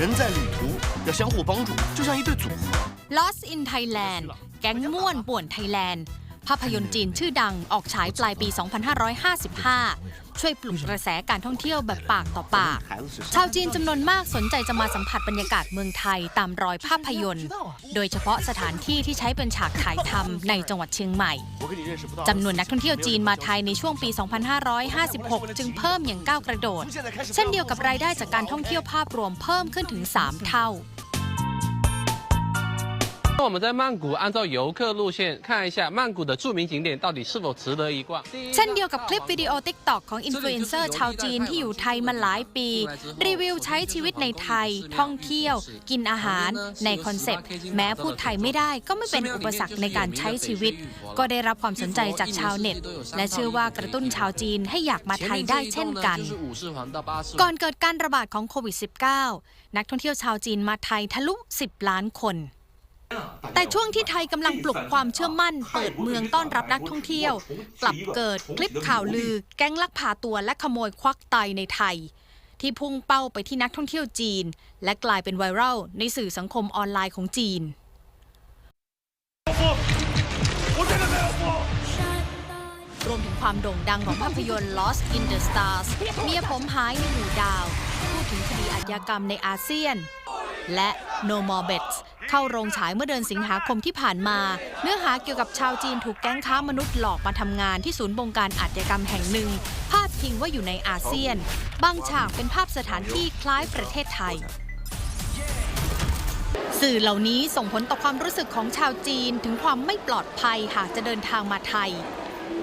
人在旅途要相互帮助，就像一对组合。 Lost in Thailand แก๊งม่วนป่วนไทยแลนด์ ภาพยนตร์จีนชื่อดังออกฉายปลายปี 2555 ช่วยปลุกกระแสการท่องเที่ยวแบบปากต่อปาก ชาวจีนจำนวนมากสนใจจะมาสัมผัสบรรยากาศเมืองไทยตามรอยภาพยนตร์ โดยเฉพาะสถานที่ที่ใช้เป็นฉากถ่ายทำในจังหวัดเชียงใหม่จำนวนนักท่องเที่ยวจีนมาไทยในช่วงปี 2556 จึงเพิ่มอย่างก้าวกระโดด เช่นเดียวกับรายได้จากการท่องเที่ยวภาพรวมเพิ่มขึ้นถึง 3 เท่า 那我们在曼谷按照游客路线看一下曼谷的着名景点到底是否值得一逛。 เช่นเดียวกับคลิปวิดีโอ TikTok ของอินฟลูเอนเซอร์ชาวจีนที่อยู่ไทยมาหลายปี รีวิวใช้ชีวิตในไทย ท่องเที่ยว กินอาหาร ในคอนเซปต์ แม้พูดไทยไม่ได้ก็ไม่เป็นอุปสรรคในการใช้ชีวิต ก็ได้รับความสนใจจากชาวเน็ต และเชื่อว่ากระตุ้นชาวจีนให้อยากมาไทยได้เช่นกัน ก่อนเกิดการระบาดของโควิด -19 นักท่องเที่ยวชาวจีนมาไทยทะลุ 10 ล้านคน แต่ช่วงที่ไทยกำลังปลุกความเชื่อมั่น เปิดเมืองต้อนรับนักท่องเที่ยว กลับเกิดคลิปข่าวลือ แก๊งลักพาตัวและขโมยควักไตในไทย ที่พุ่งเป้าไปที่นักท่องเที่ยวจีน และกลายเป็นไวรัลในสื่อสังคมออนไลน์ของจีน รวมถึงความโด่งดังของภาพยนตร์ Lost in the Stars เมียผมหายในหมู่ดาว พูดถึงคดีอาชญากรรมในอาเซียน และ No More Bets เข้าโรงฉายเมื่อเดือนสิงหาคมที่ผ่านมา เนื้อหาเกี่ยวกับชาวจีนถูกแก๊งค้ามนุษย์หลอกมาทำงานที่ศูนย์บงการอาชญากรรมแห่งหนึ่งพาดพิงว่าอยู่ในอาเซียน บางฉากเป็นภาพสถานที่คล้ายประเทศไทย สื่อเหล่านี้ส่งผลต่อความรู้สึกของชาวจีนถึงความไม่ปลอดภัยหากจะเดินทางมาไทย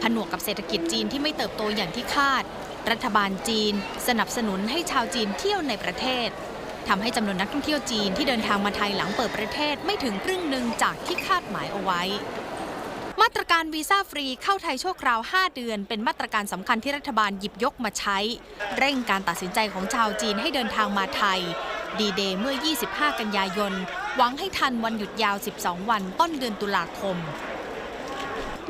ผนวกกับเศรษฐกิจจีนที่ไม่เติบโตอย่างที่คาด รัฐบาลจีน สนับสนุนให้ชาวจีนเที่ยวในประเทศ ทำให้จำนวนนักท่องเที่ยวจีนที่เดินทางมาไทยหลังเปิดประเทศไม่ถึงครึ่งหนึ่งจากที่คาดหมายเอาไว้ มาตรการวีซ่าฟรีเข้าไทยชั่วคราว 5 เดือน เป็นมาตรการสำคัญที่รัฐบาลหยิบยกมาใช้ เร่งการตัดสินใจของชาวจีนให้เดินทางมาไทย ดีเดย์เมื่อ 25 กันยายน หวังให้ทันวันหยุดยาว 12 วันต้นเดือนตุลาคม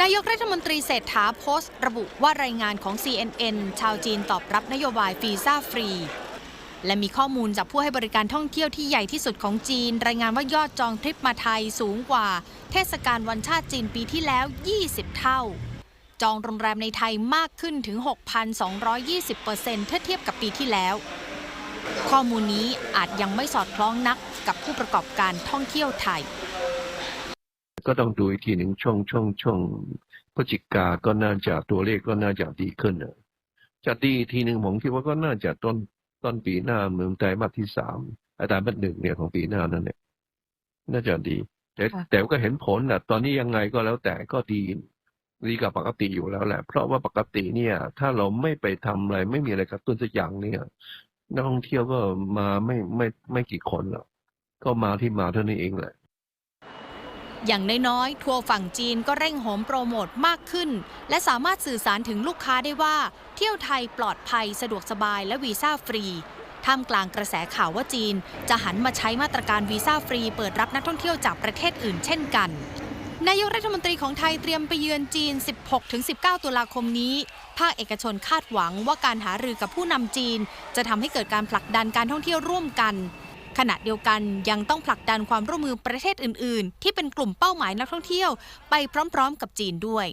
นายกรัฐมนตรีเศรษฐาโพสต์ ระบุว่ารายงานของ CNN ชาวจีนตอบรับนโยบายวีซ่าฟรี และมีข้อมูลจากผู้ให้บริการท่องเที่ยวที่ใหญ่ที่สุดของจีน รายงานว่ายอดจองทริปมาไทยสูงกว่า เทศกาลวันชาติจีนปีที่แล้ว 20 เท่า จองโรงแรมในไทยมากขึ้นถึง 6,220%เท่าเทียบกับปีที่แล้ว ข้อมูลนี้อาจยังไม่สอดคล้องนักกับผู้ประกอบการท่องเที่ยวไทย ก็ต้องดูอีกทีหนึ่งช่วงช่วงช่วงพฤศจิกาก็น่าจะตัวเลขก็น่าจะดีขึ้นนะจะดีทีหนึ่งผมคิดว่าก็น่าจะต้น ต้นปีหน้าเมืองไตรมาสที่สามไอ้ไตรมาสหนึ่งเนี่ยของปีหน้านั่นเนี่ยน่าจะดี แต่ค่ะแต่ก็เห็นผลนะตอนนี้ยังไงก็แล้วแต่ก็ดีดีกว่าปกติอยู่แล้วแหละ เพราะว่าปกติเนี่ย ถ้าเราไม่ไปทำอะไร ไม่มีอะไรกระตุ้นสักอย่างเนี่ยนักท่องเที่ยวก็มาไม่ไม่ไม่กี่คนหรอกก็มาที่มาเท่านี้เองแหละ อย่างน้อยๆ ทัวร์ฝั่งจีนก็เร่งโหมโปรโมทมากขึ้น และสามารถสื่อสารถึงลูกค้าได้ว่า เที่ยวไทยปลอดภัยสะดวกสบายและวีซ่าฟรีท่ามกลางกระแสข่าวว่าจีน จะหันมาใช้มาตรการวีซ่าฟรีเปิดรับนักท่องเที่ยวจากประเทศอื่นเช่นกัน นายกรัฐมนตรีของไทยเตรียมไปเยือนจีน 16-19 ตุลาคมนี้ ภาคเอกชนคาดหวังว่าการหารือกับผู้นำจีน จะทำให้เกิดการผลักดันการท่องเที่ยวร่วมกัน ขณะเดียวกันยังต้องผลักดันความร่วมมือประเทศอื่น ๆ ที่เป็นกลุ่มเป้าหมายนักท่องเที่ยว ไปพร้อม ๆ กับจีนด้วย